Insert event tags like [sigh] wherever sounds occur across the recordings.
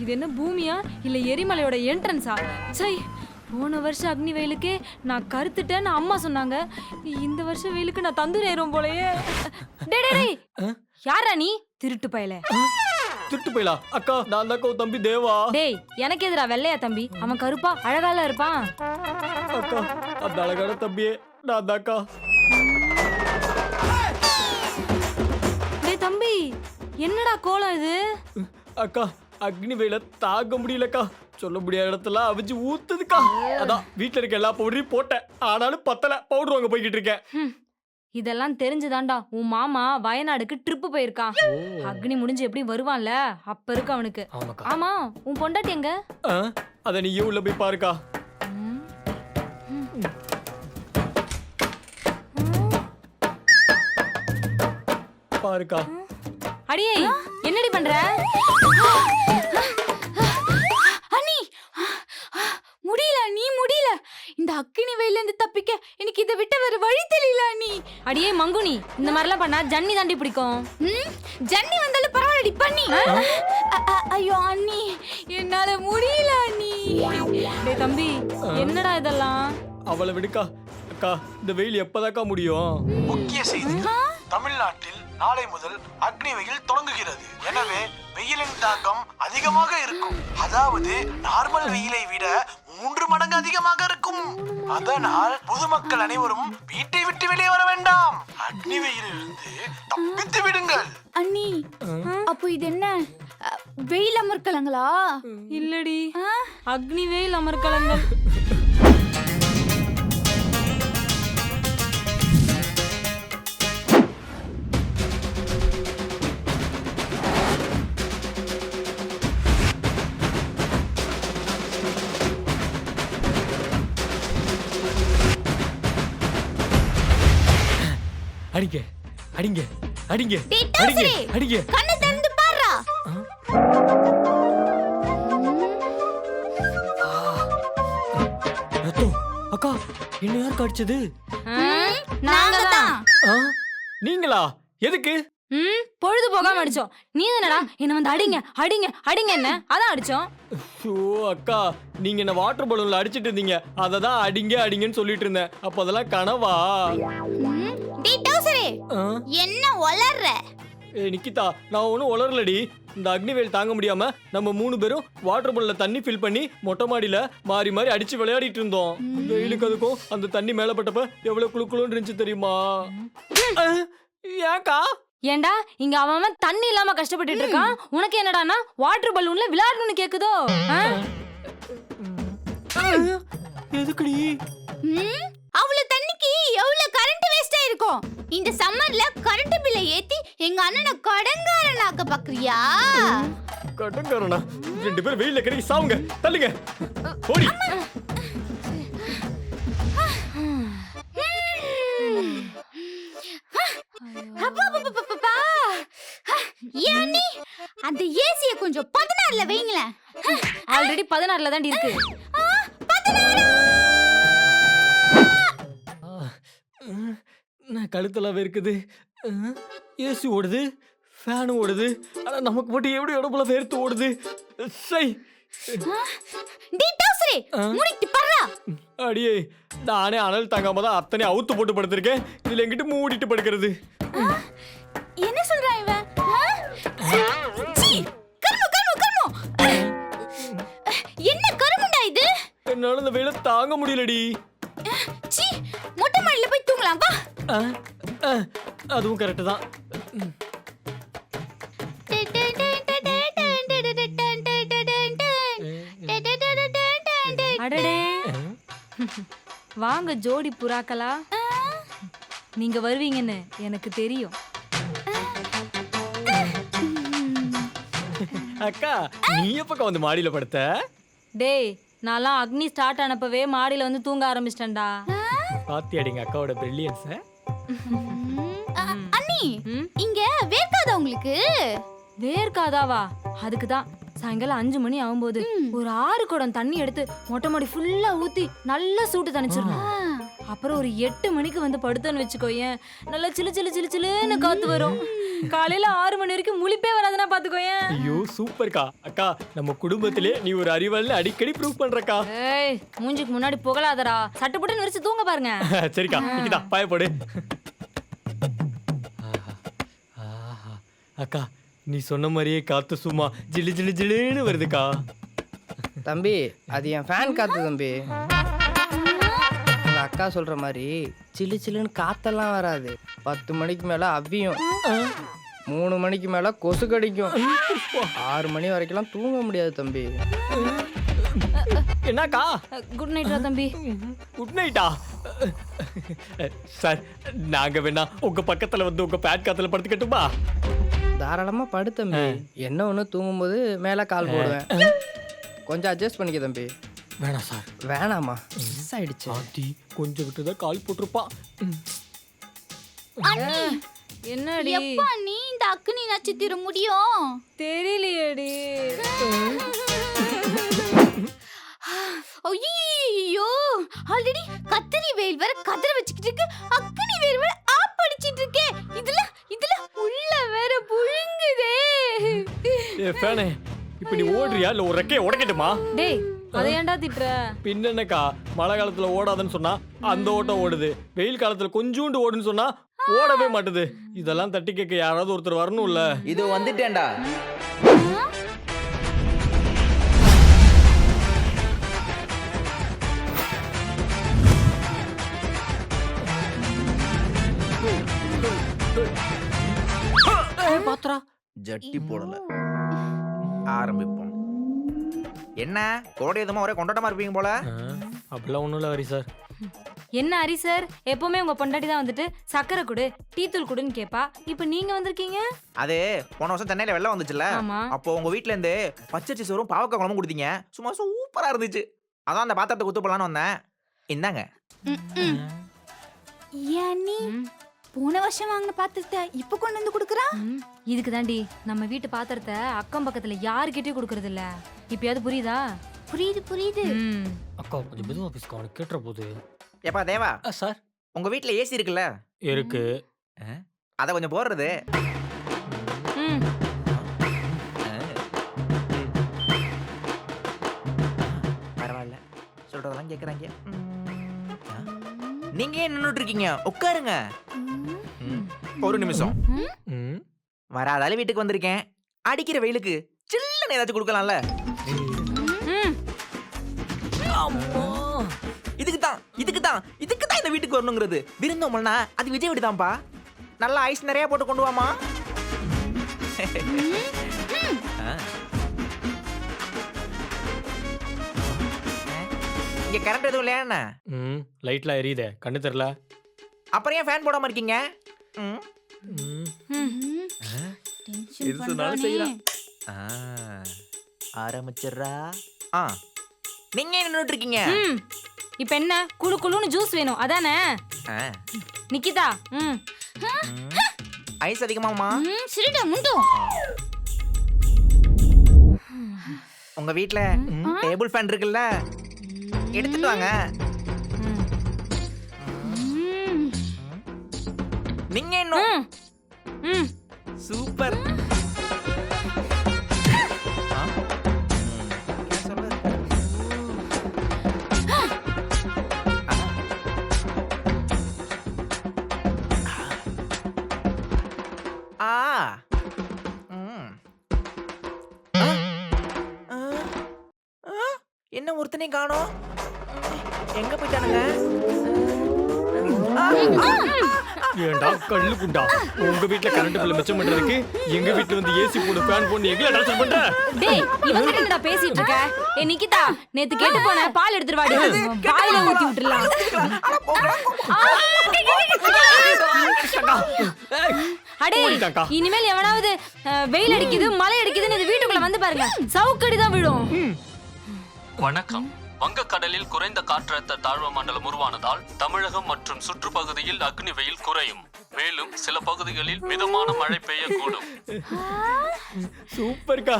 இது என்ன பூமியா? இல்ல எரிமலையோட என்ட்ரன்ஸா சை போன வருஷம் அக்னி வெயிலுக்கே நான் கருத்துட்டேன்னு அம்மா சொன்னாங்க. இந்த வருஷம் வெயிலுக்கு நான் தந்தூர் ஏறும் போலயே. டேய், டேய் யாரா நீ? திருட்டு பயல. திருட்டு போயிலா? அக்கா நான் தான் தம்பி தேவா. டேய் எனக்கு எதிரா வெள்ளையா தம்பி? அவன் கருப்பா அழகால இருப்பான். அக்கா அந்த அழகான தம்பியே நான் தான்க்கா டேய் தம்பி என்னடா கோலம் இது? அக்கா அக்னி வெயில தாங்க முடியலக்கா. சொல்ல முடியாத இடத்துல அவிஞ்சு ஊத்துதுக்கா. அதான் வீட்ல இருக்க எல்லா பவுடரையும் போட்டேன். ஆனாலும் பத்தல பவுடர் வாங்க போய்கிட்டு இருக்கேன். இதெல்லாம் தெரிஞ்சுதான்டா. உன் மாமா வயநாடுக்கு ட்ரிப்பு போயிருக்கான் அக்னி முடிஞ்சு எப்படி வருவான்ல? அப்ப இருக்கு அவனுக்கு. ஆமா உன் பொண்டாட்டி எங்க? அத நீயே உள்ள போய் பாருக்கா. பாருக்கா. அடியே என்னடி பண்ற? அடியே மங்குனி இந்த மாதிரிலாம் பண்ணா ஜன்னி தாண்டி பிடிக்கும். ம், ஜன்னி வந்தாலும் பரவாயில்லடி பண்ணி. ஐயோ அண்ணி என்னால முடியல அண்ணி. டேய் தம்பி என்னடா இதெல்லாம்? அவளை விடுக்கா. அக்கா இந்த வெயில் எப்பதாக்கா முடியும்? முக்கிய செய்தி. தமிழ்நாட்டில் நாளை முதல் அக்னி வெயில் தொடங்குகிறது. எனவே வெயிலின் தாக்கம் அதிகமாக இருக்கும். அதாவது நார்மல் வெயிலை விட மூன்று மடங்கு அதிகமாக இருக்கும். அதனால் பொதுமக்கள் அனைவரும் வீட்டை விட்டு வெளியே வர வேண்டாம். அக்னி வெயிலிருந்து தப்பித்து விடுங்கள். அண்ணி அப்போ இது என்ன? வெயில் அமர்க்கலங்களா? இல்லடி? அக்னி வெயில் அமர்கலங்கள் அடிங்க அடிங்க அடிங்க அடிங்க! அடிங்க. கண்ணை திறந்து பாருடா. ரத்தம். அக்கா என்ன யாருக்கு அடிச்சது நாங்க தான் ஆ, நீங்களா? எதுக்கு? ம் பொழுது போகாம அடிச்சோம். நீ தானடா என்ன வந்து அடிங்க அடிங்க அடிங்க என்ன? அதான் அடிச்சோம். ஓ அக்கா நீங்க என்ன வாட்டர் பலூன்ல அடிச்சிட்டு இருந்தீங்க. அதை தான் அடிங்க அடிங்கன்னு சொல்லிட்டு இருந்தேன். அப்ப அதெல்லாம் கனவா? டேய் டவுசரே? என்ன வளர்ற ஏய் நிக்கிதா நான் ஒன்றும் உளரலடி. இந்த அக்னி வெயில் தாங்க முடியாம நம்ம மூணு பேரும் வாட்டர் பால்ல தண்ணி ஃபில் பண்ணி மொட்டை மாடியில மாறி மாறி அடிச்சு விளையாடிட்டு இருந்தோம். வெயிலுக்கு அதுக்கும் அந்த தண்ணி மேல பட்டப்ப எவ்வளவு குளு குளுன்னு இருந்துச்சு தெரியுமா? ஏன்க்கா? ஏன்டா இங்க அவன் அவன் தண்ணி இல்லாம கஷ்டப்பட்டுட்டு இருக்கான். உனக்கு என்னடான்னா வாட்டர் பலூன்ல விளையாடணும்னு கேக்குதோ? எதுக்குடி ம், அவ்வளவு தண்ணிக்கு எவ்வளவு ஆயிருக்கும் இந்த சம்மர்ல கரண்ட் பில்லை ஏத்தி எங்க அண்ணனை கடங்காரனாக்க பாக்குறியா? கடங்காரனா? ரெண்டு பேரும் வெயில்ல கிடைக்க சாவுங்க. தள்ளுங்க. ஓடி. அந்த ஏசிய கொஞ்சம் பதினாறுல வைங்களேன். ஆல்ரெடி பதினாறுல தாண்டி இருக்கு பதினாறா? கழுத்தெல்லாம் வேர்க்குது. ஏசி ஓடுது ஃபேன் ஓடுது. ஆனா நமக்கு மட்டும் எப்படி உடம்புல வேர்த்து ஓடுது? சை. அடியே நானே அனல் தாங்காம தான் அத்தனை அவுத்து போட்டு படுத்திருக்கேன். இதுல எங்கிட்ட மூடிட்டு படுக்கிறது? என்ன சொல்றான் இவன். என்ன கருமண்டா இது? என்னால இந்த வெயில தாங்க முடியலடி. மொட்டை மாடியில போய் தூங்கலாம் வா. அதுவும் கரெக்டு தான். அடடே. வாங்க ஜோடி புறாக்களா? நீங்க வருவீங்கன்னு எனக்கு தெரியும். அக்கா நீ எப்பக்கா வந்து மாடியில படுத்த? டேய் நான்லாம் அக்னி ஸ்டார்ட் ஆனப்பவே மாடியில வந்து தூங்க ஆரம்பிச்சிட்டேன்டா. பாத்தியாடிங்க அக்காவோட பிரில்லியன்ஸ அண்ணி? இங்க வேர்க்காதா உங்களுக்கு? வேர்க்காதாவா? அதுக்கு தான் சாயங்காலம் அஞ்சு மணி ஆகும்போது ஒரு ஆறு குடம் தண்ணி எடுத்து மொட்டை மாடி ஃபுல்லா ஊத்தி நல்லா சூட்டு தணிச்சிடணும். அப்புறம் ஒரு எட்டு மணிக்கு வந்து படுத்தோன்னு வச்சுக்கோயேன். நல்லா சிலு சிலு சிலு சிலுன்னு காத்து வரும். காலையில ஆறு மணி வரைக்கும் முழிப்பே வராதுன்னா பாத்துக்கோயேன். ஐயோ சூப்பர்க்கா. அக்கா நம்ம குடும்பத்திலே நீ ஒரு அறிவாளின்னு அடிக்கடி ப்ரூவ் பண்றக்கா. ஏய் மூஞ்சிக்கு முன்னாடி புகழாதடா. சட்டு புட்டு விரிச்சு தூங்க பாருங்க. [laughs] சரிக்கா நிக்கிதா பாயப்படு அக்கா நீ சொன்ன மாதிரியே காத்து சும்மா ஜிலு ஜிலு ஜிலுன்னு வருதுக்கா. தம்பி அது என் ஃபேன் காத்து தம்பி. அக்கா சொல்ற மாதிரி சிலு சிலுன்னு காத்தெல்லாம் வராது. பத்து மணிக்கு மேல அவ்வியும் மூணு மணிக்கு மேல கொசு கடிக்கும். ஆறு மணி வரைக்கும்லாம் தூங்க முடியாது தம்பி. என்னக்கா? குட் நைட்ரா தம்பி. குட் நைட்டா? சார் நாங்க வேணா உங்க பக்கத்துல வந்து உங்க பேட் காத்துல படுத்துக்கட்டுமா? தாராளமா படு தம்பி. என்ன ஒன்று தூங்கும்போது மேலே கால் போடுவேன். கொஞ்சம் அட்ஜஸ்ட் பண்ணிக்க தம்பி. வேணாம் சார். வேணாமா? மிஸ் ஆயிடுச்சு. ஆண்டி கொஞ்சம் விட்டுதான் கால் போட்டிருப்பா. என்னடி? எப்பா நீ இந்த அக்னி நட்சத்திரம் முடியும்? தெரியலையேடி. ஐயோ ஆல்ரெடி கத்திரி வெயில் வேற கதற வச்சுக்கிட்டு இருக்கு. அக்னி வெயில் வேற ஆப் அடிச்சிட்டு இருக்கே. இதுல இதுல உள்ள வேற புழுங்குதே. ஏ ஃபேனே இப்ப நீ ஓடுறியா? இல்ல ஒரு ரெக்கைய உடைக்கட்டுமா? டேய் அதை ஏன்டா திட்டுற? பின்னக்கா மழை காலத்துல ஓடாதன்னு சொன்னா அந்த ஓட்டம் ஓடுது. வெயில் காலத்துல கொஞ்சூண்டு ஓடுன்னு சொன்னா ஓடவே மாட்டுது. இதெல்லாம் தட்டி கேட்க யாராவது ஒருத்தர் வரணும்ல. இது வந்துட்டேன்டா. பாத்ரா ஜட்டி போடல. ஆரம்பிப்போம் என்ன? கோடை எதுமா ஒரே கொண்டாட்டமா இருப்பீங்க போல? அப்படிலாம் ஒண்ணும் இல்ல ஹரி சார் என்ன ஹரி சார் எப்பவுமே உங்க பொண்டாட்டி தான் வந்துட்டு சக்கரை கொடு டீ தூள் கொடுன்னு கேப்பா. இப்போ நீங்க வந்திருக்கீங்க? அது போன வருஷம் சென்னையில வெள்ளம் வந்துச்சுல்ல? ஆமா. அப்போ உங்க வீட்ல இருந்து பச்சரிசி சோறும் பாவக்காய் குழம்பும் கொடுத்தீங்க. சும்மா சூப்பரா இருந்துச்சு. அதான் அந்த பாத்திரத்தை குத்து போலான்னு வந்தேன். இந்தாங்க. ஏன் நீ ம், போன வருஷம் வாங்கின பாத்திரத்தை இப்ப கொண்டு வந்து குடுக்குறா. இதுக்கு தாண்டி நம்ம வீட்டு பாத்திரத்தை அக்கம் பக்கத்துல யாருக்கிட்டயும் கொடுக்கறது இல்ல இப்பயாவது புரியுதா? புரியுது புரியுது. ம். அக்கா கொஞ்சம் மெதுவா பேசுக்கா அவனுக்கு கேட்டுற போது. ஏப்பா தேவா. சார் உங்க வீட்ல ஏசி இருக்குல்ல? இருக்கு. அதை கொஞ்சம் போடுறது. ம். பரவாயில்ல. சொல்றதெல்லாம் கேக்குறாங்க. நீங்க ஏன் நின்னுட்டு இருக்கீங்க? உட்காருங்க. ஒரு நிமிஷம். ம். வராதால வீட்டுக்கு வந்திருக்கேன். அடிக்கிற வெயிலுக்கு சில்லுன்னு ஏதாச்சும் கொடுக்கலாம்ல. இதுக்கு தான் இதுக்கு தான் இதுக்கு தான் இந்த வீட்டுக்கு வரணுங்கிறது. விருந்தோம்னா அது விஜய் வீடு தான்ப்பா நல்லா ஐஸ் நிறைய போட்டு கொண்டு வாமா. இங்க கரண்ட் எதுவும் இல்லையா என்ன? ம் லைட்லாம் எரியுதே. கண்ணு தெரியல. அப்புறம் ஏன் ஃபேன் போடாம இருக்கீங்க? எது சொன்னாலும். ஆ, ஆரம்பிச்சிடுறா. ஆ. நீங்க ஏன் நின்னுட்டு இருக்கீங்க ம். இப்ப என்ன? குளு குளுன்னு ஜூஸ் வேணும். அதானே? ஆ. நிக்கிதா? ம். ம். ஐஸ் அதிகமாமா ம், சரிடா முண்டும் உங்க வீட்ல டேபிள் ஃபேன் இருக்குல்ல? எடுத்துட்டு வாங்க. நீங்க இன்னும் ம். சூப்பர். என்ன ஒருத்தனையும் காணோம்? எங்க போயிட்டானுங்க? ஏன்டா கல்லு குண்டா உங்க வீட்ல கரண்ட் பில் மிச்சம் பண்றதுக்கு எங்க வீட்ல வந்து ஏசி போடு ஃபேன் போடு எங்களை டார்ச்சர் பண்ற டேய் இவங்க என்னடா பேசிட்டு இருக்க ஏ நிக்கிதா நேத்து கேட்டு போன பால் எடுத்துட்டு வாடி வாயில ஊத்தி விட்டுறலாம் அடே. இனிமேல் எவனாவது வெயில் அடிக்குது மழை அடிக்குதுன்னு இந்த வீட்டுக்குள்ள வந்து பாருங்க சவுக்கடி தான் விழும் வணக்கம் வங்கக்கடலில் குறைந்த காற்றழுத்த தாழ்வு மண்டலம் உருவானதால் தமிழகம் மற்றும் சுற்றுப்பகுதியில் அக்னி வெயில் குறையும். மேலும் சில பகுதிகளில் மிதமான மழை பெய்யக்கூடும். சூப்பர்க்கா.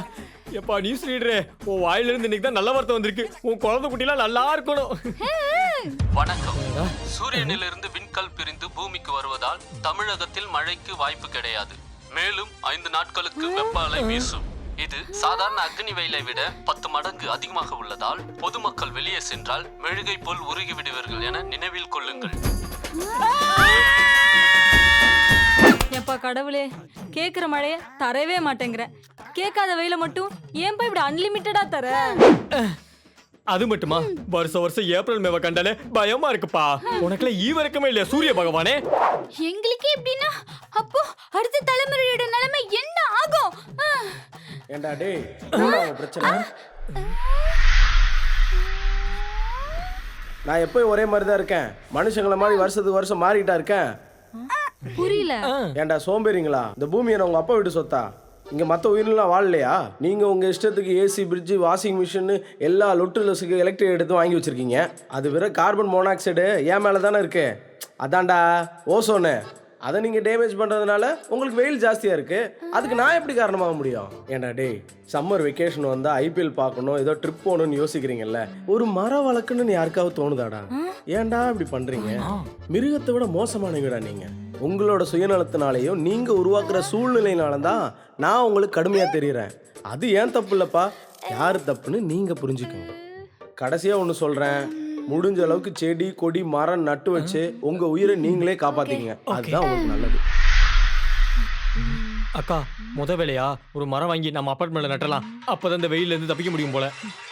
எப்பா நியூஸ் ரீடரே உன் வாயில இருந்து இன்னைக்கு தான் நல்ல வார்த்தை வந்திருக்கு. உன் குழந்தை குட்டிலாம் நல்லா இருக்கணும். வணக்கம். சூரியனிலிருந்து விண்கல் பிரிந்து பூமிக்கு வருவதால் தமிழகத்தில் மழைக்கு வாய்ப்பு கிடையாது. மேலும் ஐந்து நாட்களுக்கு வெப்ப அலை வீசும். இது சாதாரண அக்னி வெயிலை விட பத்து மடங்கு அதிகமாக உள்ளதால் பொதுமக்கள் வெளியே சென்றால் மெழுகை போல் உருகி விடுவீர்கள் என நினைவில் கொள்ளுங்கள். எப்பா கடவுளே கேக்குற மழைய தரவே மாட்டேங்கிற. கேட்காத வெயில மட்டும் ஏன்பா இப்படி அன்லிமிட்டடா தர? அது மட்டுமா? வருஷம் வருஷம் ஏப்ரல் மேவ கண்டாலே பயமா இருக்குப்பா. உனக்குலாம் ஈ வரைக்குமே இல்லையா சூரிய பகவானே? எங்களுக்கே எப்படின்னா அப்போ அடுத்த தலைமுறையோட நிலைமை என்ன ஆகும். ஏண்டா டேய் பிரச்சனை? நான் எப்பயும் ஒரே மாதிரி தான் இருக்கேன். மனுஷங்களை மாதிரி வருஷத்துக்கு வருஷம் மாறிட்டா இருக்கேன். புரியல. ஏண்டா சோம்பேறிங்களா? இந்த பூமி என்ன உங்க அப்பா வீட்டு சொத்தா? இங்க மற்ற உயிரினலாம் வாழலையா? நீங்க உங்க இஷ்டத்துக்கு ஏசி ஃப்ரிட்ஜ் வாஷிங் மிஷின் எல்லா லொட்டு லொசுக்கு எலக்ட்ரிக் எடுத்து வாங்கி வச்சிருக்கீங்க. அது வெறும் கார்பன் மோனாக்சைடு ஏன் மேலே தானே இருக்கு? அதான்டா ஓசோனு அதை நீங்கள் டேமேஜ் பண்ணுறதுனால உங்களுக்கு வெயில் ஜாஸ்தியாக இருக்கு. அதுக்கு நான் எப்படி காரணமாக முடியும்? ஏண்டா டேய் சம்மர் வெக்கேஷன் வந்தால் ஐபிஎல் பார்க்கணும் ஏதோ ட்ரிப் போகணும்னு யோசிக்கிறீங்கல்ல? ஒரு மரம் வளர்க்கணும்னு யாருக்காவது தோணுதாடா? ஏன்டா இப்படி பண்ணுறீங்க மிருகத்தை விட மோசமானவங்கடா நீங்கள் உங்களோட சுயநலத்தினாலேயும் நீங்கள் உருவாக்குற சூழ்நிலையினால தான் நான் உங்களுக்கு கடுமையாக தெரியுறேன். அது ஏன் தப்பு இல்லைப்பா? யார் தப்புன்னு நீங்கள் புரிஞ்சுக்கோங்க. கடைசியாக ஒன்று சொல்கிறேன் முடிஞ்ச அளவுக்கு செடி கொடி மரம் நட்டு வச்சு உங்கள் உயிரை நீங்களே காப்பாற்றிக்கங்க அதுதான் உங்களுக்கு நல்லது. அக்கா முத வேலையா? ஒரு மரம் வாங்கி நம்ம அப்பார்ட்மெண்ட்ல நட்டலாம். அப்பதான் இந்த வெயில்ல இருந்து தப்பிக்க முடியும் போல.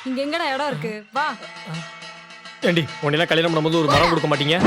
இங்க எங்கடா இடம் இருக்கு? வா. ஏண்டி உன்னெல்லாம் கல்யாணம் பண்ணும்போது ஒரு மரம் கொடுக்க மாட்டீங்க?